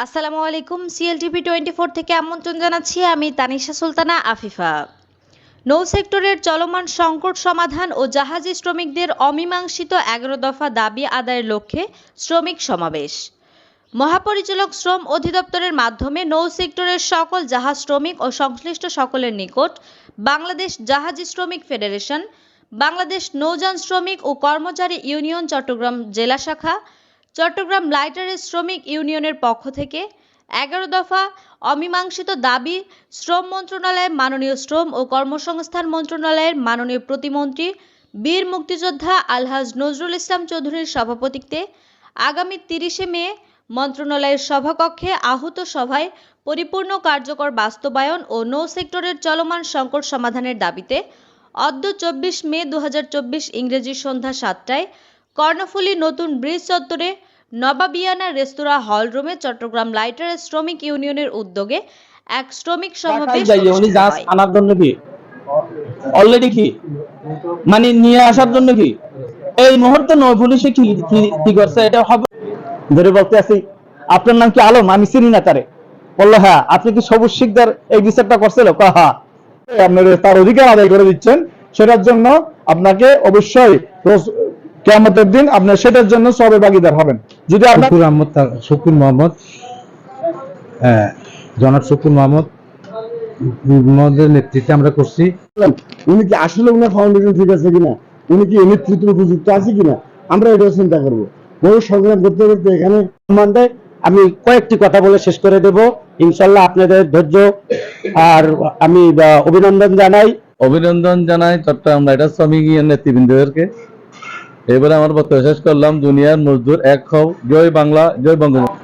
আসসালামু আলাইকুম CLTV twenty four থেকে আমন্ত্রণ জানাচ্ছি আমি তানিশা সুলতানা আফিফা। নৌ সেক্টরের চলমান সংকট সমাধান ও জাহাজি শ্রমিকদের অমীমাংসিত এগারো দফা দাবি আদায়ের লক্ষ্যে শ্রমিক সমাবেশ। মহাপরিচালক শ্রম অধিদপ্তরের মাধ্যমে নৌ সেক্টরের সকল জাহাজ শ্রমিক ও সংশ্লিষ্ট সকলের নিকট বাংলাদেশ জাহাজি শ্রমিক ফেডারেশন, বাংলাদেশ নৌযান শ্রমিক ও কর্মচারী ইউনিয়ন চট্টগ্রাম জেলা শাখা চট্টগ্রাম লাইটারের শ্রমিক ইউনিয়নের পক্ষ থেকে এগারো দফা অমীমাংসিত দাবি, শ্রম মন্ত্রণালয়ের মাননীয় শ্রম ও কর্মসংস্থান মন্ত্রণালয়ের মাননীয় প্রতিমন্ত্রী, বীর মুক্তিযোদ্ধা আলহাজ নজরুল ইসলাম চৌধুরীর সভাপতিত্বে আগামী তিরিশে মে মন্ত্রণালয়ের সভাকক্ষে আহত সভায় পরিপূর্ণ কার্যকর বাস্তবায়ন ও নৌ সেক্টরের চলমান সংকট সমাধানের দাবিতে অদ্য চব্বিশ মে দু হাজার চব্বিশ ইংরেজি সন্ধ্যা সাতটায় কর্ণফুলী নতুন ব্রিজ চত্বরে নবাবিয়ানা রেস্তোরাঁ হল রুমে চট্টগ্রাম লাইটারের শ্রমিক ইউনিয়নের উদ্যোগে এক শ্রমিক সমাবেশ। আনার জন্য কি? অলরেডি কি? মানে নিয়ে আসার জন্য কি? এই মুহূর্তে নৌ পুলিশে কি কি- করছে? এটা হবে ধরে বলতে আছি আপনার নাম কি আলম? আমি চিনি না তারে। বলল হ্যাঁ আপনি কি সবুজ শিকদার এই বিচারটা করছিল? হ্যাঁ। আপনার তার অধিকার আদায় করে দিচ্ছেন। সেটার জন্য আপনাকে অবশ্যই কেমতের দিন আপনার সেটার জন্য সবে ভাগিদার হবেন। যদি আপনার শকুর আহমদ শকুর মোহাম্মদ হ্যাঁ জনাব শকুর মোহাম্মদ মোহাম্মদের নেতৃত্বে আমরা করছি। উনি কি আসলে উনার ফাউন্ডেশন ঠিক আছে কিনা? উনি কি নেতৃত্ব উপযুক্ত আছে কিনা? আমরা এটাও চিন্তা করব। বহু সংগ্রাম করতে করতে এখানে সম্বন্ধে আমি কয়েকটি কথা বলে শেষ করে দেব। ইনশাল্লাহ আপনাদের ধৈর্য আর আমি অভিনন্দন জানাই। অভিনন্দন জানাই চট্টগ্রাম রাইটার শ্রমিক নেতৃবৃন্দদেরকে। এবারে আমার বক্তব্য শেষ করলাম। দুনিয়ার মজদুর এক হও। জয় বাংলা জয় বঙ্গবন্ধু।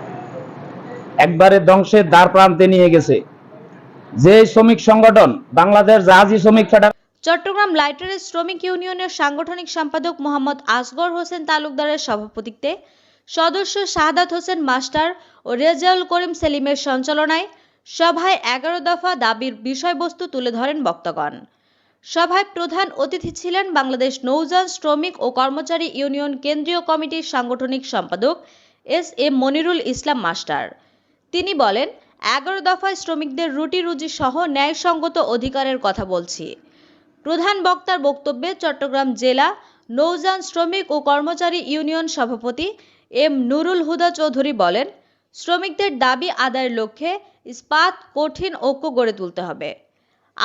একবারে ধ্বংসের দ্বার প্রান্তে নিয়ে গেছে। যে শ্রমিক সংগঠন বাংলাদেশ জাহাজি শ্রমিক ফেডারেশন চট্টগ্রাম লাইটারের শ্রমিক ইউনিয়নের সাংগঠনিক সম্পাদক মোহাম্মদ আসগর হোসেন তালুকদারের সভাপতিত্বে সদস্য শাহাদাত হোসেন মাস্টার ও রেজাউল করিম সেলিমের সঞ্চালনায় সভায় এগারো দফা দাবির বিষয়বস্তু তুলে ধরেন বক্তাগণ। সভায় প্রধান অতিথি ছিলেন বাংলাদেশ নৌযান শ্রমিক ও কর্মচারী ইউনিয়ন কেন্দ্রীয় কমিটির সাংগঠনিক সম্পাদক S M Monirul Islam master. তিনি বলেন, এগারো দফায় শ্রমিকদের রুটি রুজি সহ ন্যায়সঙ্গত অধিকারের কথা বলছি। প্রধান বক্তার বক্তব্যে চট্টগ্রাম জেলা নৌযান শ্রমিক ও কর্মচারী ইউনিয়ন সভাপতি এম নুরুল হুদা চৌধুরী বলেন, শ্রমিকদের দাবি আদায়ের লক্ষ্যে ইস্পাত, কঠিন ঐক্য গড়ে তুলতে হবে।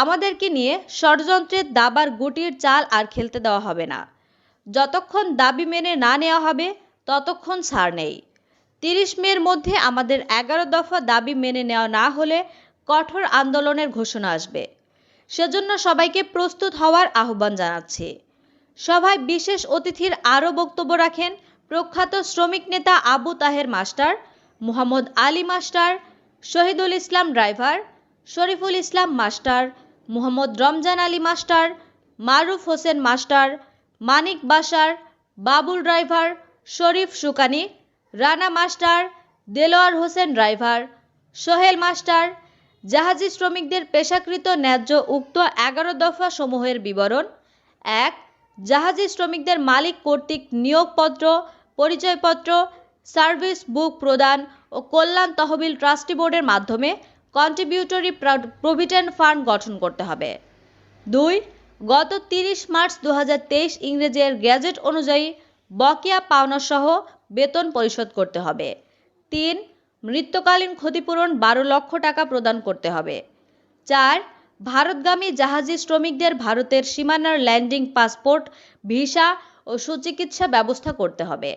আমাদেরকে নিয়ে ষড়যন্ত্রের দাবার গুটির চাল আর খেলতে দেওয়া হবে না। যতক্ষণ দাবি মেনে না নেওয়া হবে, ততক্ষণ ছাড় নেই। তিরিশ মের মধ্যে আমাদের এগারো দফা দাবি মেনে নেওয়া না হলে কঠোর আন্দোলনের ঘোষণা আসবে। সেজন্য সবাইকে প্রস্তুত হওয়ার আহ্বান জানাচ্ছি। সভায় বিশেষ অতিথির আরও বক্তব্য রাখেন প্রখ্যাত শ্রমিক নেতা Abu Taher master, Mohammad Ali master, Shahidul Islam driver, Shariful Islam master Mohammad Ramzan Ali master, Maruf Hossain master, Manik Basar, Babul driver, Sharif সুকানি, Rana master, Delwar Hossain driver, Sohel master, জাহাজি শ্রমিকদের পেশাকৃত ন্যায্য উক্ত এগারো দফা সমূহের বিবরণ। এক, জাহাজি শ্রমিকদের মালিক কর্তৃক নিয়োগপত্র, পরিচয়পত্র, সার্ভিস বুক প্রদান ও কল্যাণ তহবিল ট্রাস্টি বোর্ডের মাধ্যমে কন্ট্রিবিউটরি প্রভিডেন্ট ফান্ড গঠন করতে হবে। দুই, গত তিরিশ মার্চ দু হাজার তেইশ ইংরেজের গ্যাজেট অনুযায়ী বকেয়া পাওনা সহ বেতন পরিশোধ করতে হবে। তিন, মৃত্যুকালীন ক্ষতিপূরণ বারো লক্ষ টাকা প্রদান করতে হবে। চার, ভারতগামী জাহাজি শ্রমিকদের ভারতের সীমানার ল্যান্ডিং পাসপোর্ট, ভিসা ও সুচিকিৎসা ব্যবস্থা করতে হবে।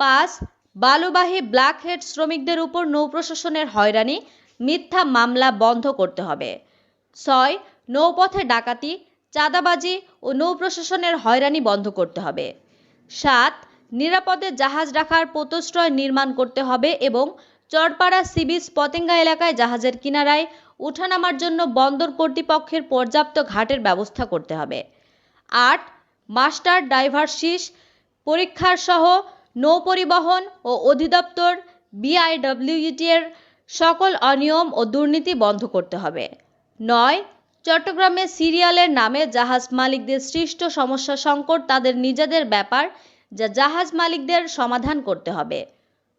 পাঁচ, বালুবাহী ব্ল্যাকহেড শ্রমিকদের উপর নৌপ্রশাসনের হয়রানি মিথ্যা মামলা বন্ধ করতে হবে। ছয়, নৌপথে ডাকাতি, চাঁদাবাজি ও নৌপ্রশাসনের হয়রানি বন্ধ করতে হবে। সাত, নিরাপদে জাহাজ রাখার পোতশ্রয় নির্মাণ করতে হবে এবং চরপাড়া সিবিস পতেঙ্গা এলাকায় জাহাজের কিনারায় উঠানামার জন্য বন্দর কর্তৃপক্ষের পর্যাপ্ত ঘাটের ব্যবস্থা করতে হবে। আট, মাস্টার ড্রাইভার শীষ, পরীক্ষার সহ নৌ পরিবহন ও অধিদপ্তর, বিআইডব্লিউইটি এর সকল অনিয়ম ও দুর্নীতি বন্ধ করতে হবে। নয়, চট্টগ্রামে সিরিয়ালের নামে জাহাজ মালিকদের সৃষ্ট সমস্যা সংকট তাদের নিজেদের ব্যাপার যা জাহাজ মালিকদের সমাধান করতে হবে।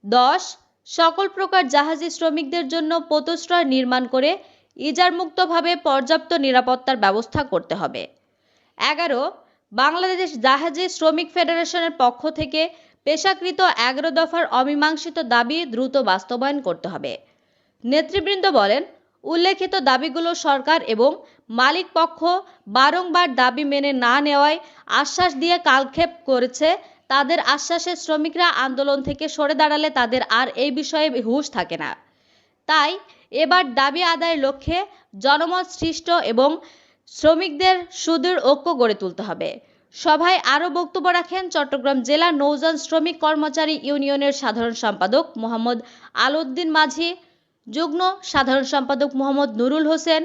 দশ, সকল প্রকার জাহাজি শ্রমিকদের জন্য পোতশ্রয় নির্মাণ করে ইজারমুক্তভাবে পর্যাপ্ত নিরাপত্তার ব্যবস্থা করতে হবে। এগারো, বাংলাদেশ জাহাজি শ্রমিক ফেডারেশনের পক্ষ থেকে পেশাকৃত এগারো দফার অমীমাংসিত দাবি দ্রুত বাস্তবায়ন করতে হবে। নেতৃবৃন্দ বলেন, উল্লেখিত দাবিগুলো সরকার এবং মালিক পক্ষ বারংবার দাবি মেনে না নেওয়ায় আশ্বাস দিয়ে কালক্ষেপ করেছে। তাদের আশ্বাসে শ্রমিকরা আন্দোলন থেকে সরে দাঁড়ালে তাদের আর এই বিষয়ে হুঁশ থাকে না। তাই এবার দাবি আদায়ের লক্ষ্যে জনমত সৃষ্ট এবং শ্রমিকদের সুদূর ঐক্য গড়ে তুলতে হবে। সভায় আরও বক্তব্য রাখেন চট্টগ্রাম জেলা নৌযান শ্রমিক কর্মচারী ইউনিয়নের সাধারণ সম্পাদক মোহাম্মদ আলউদ্দিন মাঝি। যুগ্ম সাধারণ সম্পাদক মোহাম্মদ নুরুল হোসেন,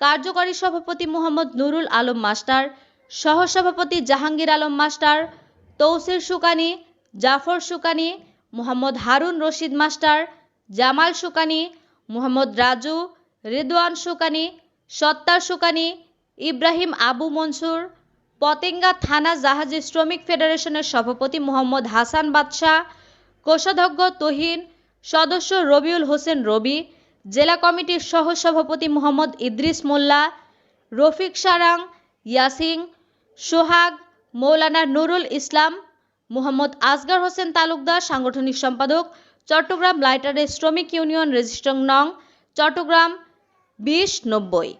কার্যকরী সভাপতি মোহাম্মদ নুরুল আলম মাস্টার, সহসভাপতি জাহাঙ্গীর আলম মাস্টার, তৌসির সুকানি, জাফর সুকানি, মোহাম্মদ হারুন রশিদ মাস্টার, জামাল সুকানি, মোহাম্মদ রাজু, রিদওয়ান সুকানি, সত্তার সুকানি, ইব্রাহিম আবু মনসুর, পতেঙ্গা থানা জাহাজি শ্রমিক ফেডারেশনের সভাপতি মোহাম্মদ হাসান বাদশাহ, কোষাধ্যক্ষ তহিন সদস্য রবিউল হোসেন রবি, জেলা কমিটির সহ সভাপতি মোহাম্মদ ইদ্রিস মোল্লা, রফিক সারাং ইয়াসিং সোহাগ, মৌলানা নুরুল ইসলাম, মোহাম্মদ আসগর হোসেন তালুকদার, সাংগঠনিক সম্পাদক, চট্টগ্রাম লাইটারের শ্রমিক ইউনিয়ন রেজিস্ট্রং নং, চট্টগ্রাম বিশ নব্বই।